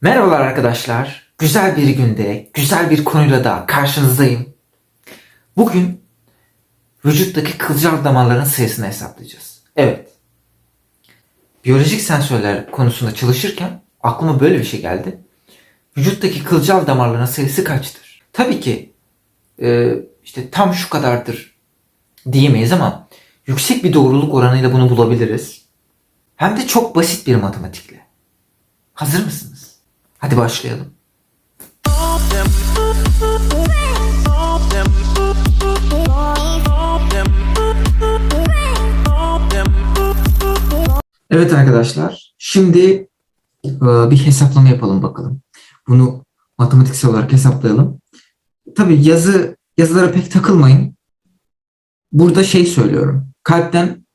Merhabalar arkadaşlar. Güzel bir günde, güzel bir konuyla da karşınızdayım. Bugün vücuttaki kılcal damarların sayısını hesaplayacağız. Evet. Biyolojik sensörler konusunda çalışırken aklıma böyle bir şey geldi. Vücuttaki kılcal damarların sayısı kaçtır? Tabii ki e, işte tam şu kadardır diyemeyiz ama yüksek bir doğruluk oranıyla bunu bulabiliriz. Hem de çok basit bir matematikle. Hazır mısınız? Hadi başlayalım. Evet arkadaşlar, şimdi e, bir hesaplama yapalım bakalım. Bunu matematiksel olarak hesaplayalım. Tabii yazı yazılara pek takılmayın. Burada şey söylüyorum. Kalpten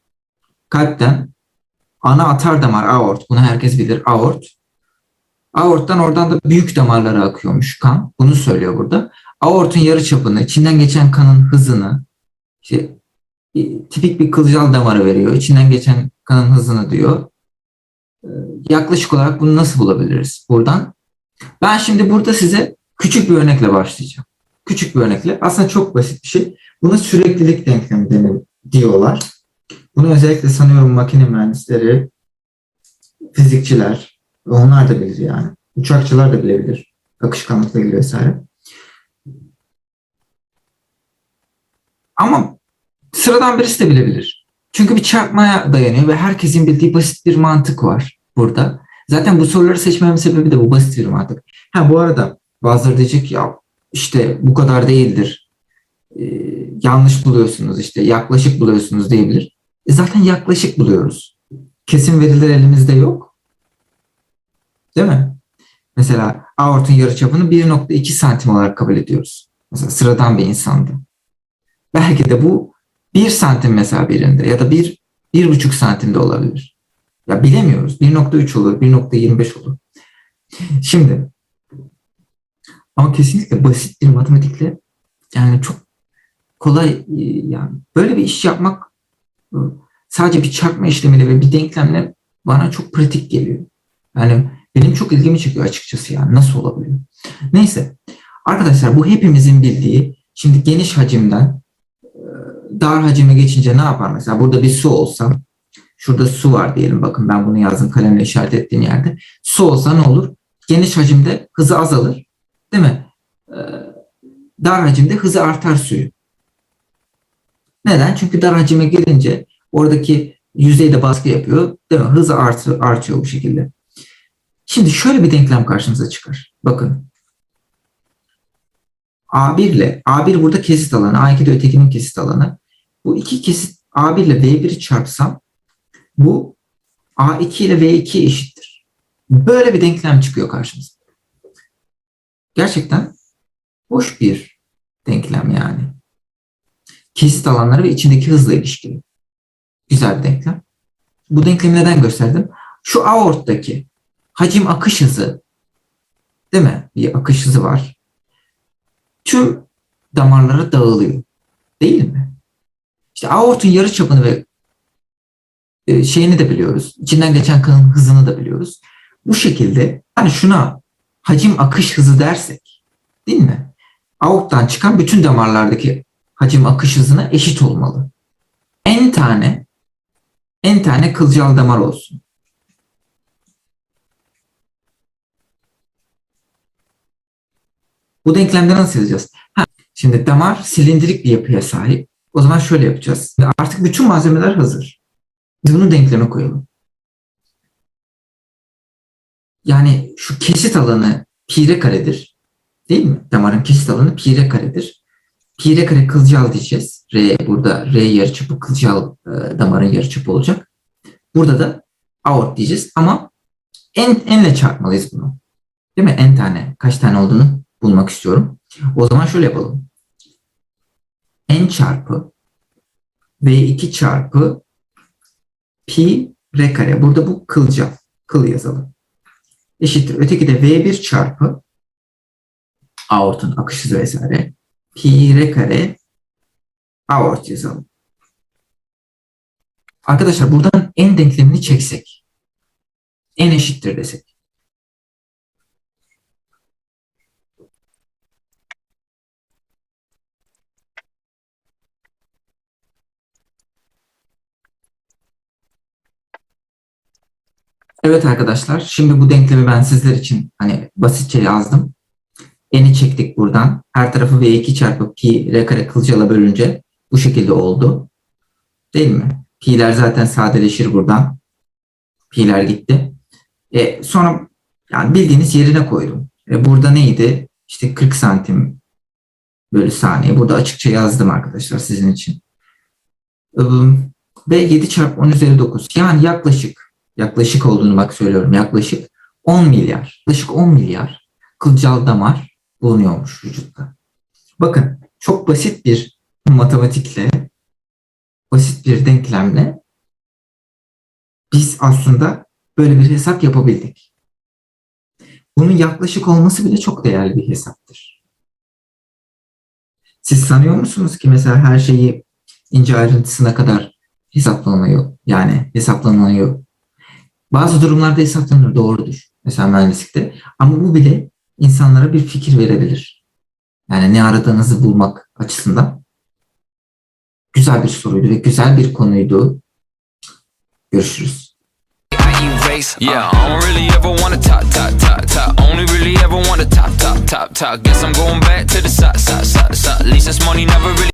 kalpten ana atar damar aort. Bunu herkes bilir. Aort. Aorttan oradan da büyük damarlara akıyormuş kan. Bunu söylüyor burada. Aortun yarı çapını, içinden geçen kanın hızını, işte bir- tipik bir kılcal damarı veriyor. İçinden geçen kanın hızını diyor. Ee, Yaklaşık olarak bunu nasıl bulabiliriz buradan? Ben şimdi burada size küçük bir örnekle başlayacağım. Küçük bir örnekle. Aslında çok basit bir şey. Buna süreklilik denklemi denir, diyorlar. Bunu özellikle sanıyorum makine mühendisleri, fizikçiler, onlar da bilir yani. Uçakçılar da bilebilir. Akışkanlıkla ilgili vesaire. Ama sıradan birisi de bilebilir. Çünkü bir çarpmaya dayanıyor ve herkesin bildiği basit bir mantık var burada. Zaten bu soruları seçmemin sebebi de bu basit bir mantık. Ha bu arada bazıları diyecek ya işte bu kadar değildir. Ee, yanlış buluyorsunuz işte yaklaşık buluyorsunuz diyebilir. E zaten yaklaşık buluyoruz. Kesin veriler elimizde yok. Değil mi? Mesela aortun yarıçapını 1.2 santim olarak kabul ediyoruz. Mesela sıradan bir insanda. Belki de bu 1 santim mesela birinde ya da 1 1,5 santimde olabilir. Ya bilemiyoruz. 1.3 olur, 1.25 olur. Şimdi ama kesinlikle basit bir matematikle yani çok kolay e, yani böyle bir iş yapmak e, sadece bir çarpma işlemiyle ve bir denklemle bana çok pratik geliyor. Yani benim çok ilgimi çekiyor açıkçası yani nasıl olabiliyor. Neyse arkadaşlar bu hepimizin bildiği şimdi geniş hacimden dar hacime geçince ne yapar mesela burada bir su olsa şurada su var diyelim bakın ben bunu yazdım kalemle işaret ettiğim yerde su olsa ne olur? Geniş hacimde hızı azalır değil mi? Dar hacimde hızı artar suyu. Neden? Çünkü dar hacime gelince oradaki yüzeyde baskı yapıyor. Değil mi? Hızı artı, artıyor bu şekilde. Şimdi şöyle bir denklem karşımıza çıkar. Bakın. A1 ile A1 burada kesit alanı, A2 de ötekinin kesit alanı. Bu iki kesit A1 ile V1'i çarpsam bu A2 ile V2 eşittir. Böyle bir denklem çıkıyor karşımıza. Gerçekten hoş bir denklem yani. Kesit alanları ve içindeki hızla ilişkili. Güzel bir denklem. Bu denklemi neden gösterdim? Şu aorttaki hacim akış hızı değil mi? Bir akış hızı var. Tüm damarlara dağılıyor. Değil mi? İşte aortun yarı çapını ve e, şeyini de biliyoruz. İçinden geçen kanın hızını da biliyoruz. Bu şekilde hani şuna hacim akış hızı dersek değil mi? Aorttan çıkan bütün damarlardaki hacim akış hızına eşit olmalı. En tane en tane kılcal damar olsun. Bu denklemde nasıl yazacağız? Ha, şimdi damar silindirik bir yapıya sahip. O zaman şöyle yapacağız. Artık bütün malzemeler hazır. Biz bunu denkleme koyalım. Yani şu kesit alanı pi r karedir. Değil mi? Damarın kesit alanı pi r karedir. Pi r kare kılcal diyeceğiz. R burada R yarıçapı kılcal e, damarın yarıçapı olacak. Burada da aort diyeceğiz ama en enle çarpmalıyız bunu. Değil mi? En tane kaç tane olduğunu bulmak istiyorum. O zaman şöyle yapalım. n çarpı v2 çarpı pi r kare. Burada bu kılcal. Kıl yazalım. Eşittir. Öteki de v1 çarpı aortun akış hızı vesaire. Pi r kare aort yazalım. Arkadaşlar buradan n denklemini çeksek. n eşittir desek. Evet arkadaşlar, şimdi bu denklemi ben sizler için hani basitçe yazdım. N'i çektik buradan. Her tarafı V2 çarpı pi r kare kılcala bölünce bu şekilde oldu. Değil mi? Pi'ler zaten sadeleşir buradan. Pi'ler gitti. E, sonra yani bildiğiniz yerine koydum. E, burada neydi? İşte 40 santim bölü saniye. Burada açıkça yazdım arkadaşlar sizin için. E, Ve 7 çarpı 10 üzeri 9. Yani yaklaşık yaklaşık olduğunu bak söylüyorum yaklaşık 10 milyar, yaklaşık 10 milyar kılcal damar bulunuyormuş vücutta. Bakın çok basit bir matematikle, basit bir denklemle biz aslında böyle bir hesap yapabildik. Bunun yaklaşık olması bile çok değerli bir hesaptır. Siz sanıyor musunuz ki mesela her şeyi ince ayrıntısına kadar hesaplanıyor? Yani hesaplanıyor bazı durumlarda hesaplanır doğrudur. Mesela mühendislikte. Ama bu bile insanlara bir fikir verebilir. Yani ne aradığınızı bulmak açısından. Güzel bir soruydu ve güzel bir konuydu. Görüşürüz. Yeah, I don't really ever wanna top, top, top, top. Only really ever wanna top, top, top, top. Guess I'm going back to the side, side, side, side. At least this money never really.